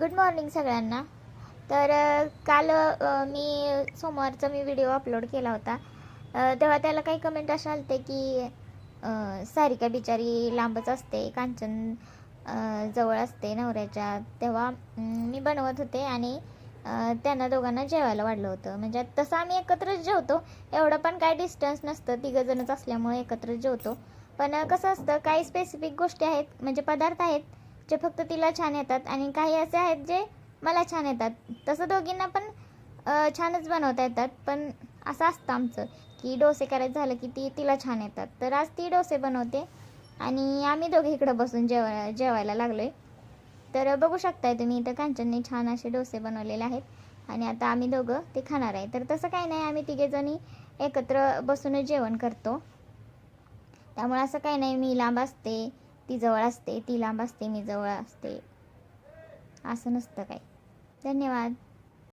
Good morning सगळ्यांना. तर काल मी सोमवारचा मी व्हिडिओ अपलोड केला होता. तेव्हा त्याला काही कमेंट अशा आलते की सारिका बिचारी लांबच असते कांचन जवळ असते नवऱ्याच्या. तेव्हा मी बनवत होते आणि त्यांना दोघांना जेवायला वाढलं होतं. म्हणजे तसं आम्ही एकत्रच जेवतो. एवढं पण काय डिस्टन्स नसतं. तिघंजणच असल्यामुळे एकत्रच जेवतो. पण कसं असतं काही स्पेसिफिक गोष्टी आहेत म्हणजे पदार्थ आहेत जे फक्त तिला छान येतात आणि काही असे आहेत जे मला छान येतात. तसं दोघींना पण छानच बनवता येतात. पण असं असतं आमचं की डोसे करायचं झालं की ती तिला छान येतात. तर आज ती डोसे बनवते आणि आम्ही दोघे इकडं बसून जेवा जेवायला लागलो आहे तर बघू शकताय तुम्ही इथं कांचनने छान असे डोसे बनवलेले आहेत आणि आता आम्ही दोघं ते खाणार आहे. तर तसं काही नाही आम्ही तिघेजणी एकत्र बसूनच जेवण करतो. त्यामुळे असं काही नाही मी लांब असते. ती जवळ असते ती लांब असते मी जवळ असते. असं नसतं काय धन्यवाद.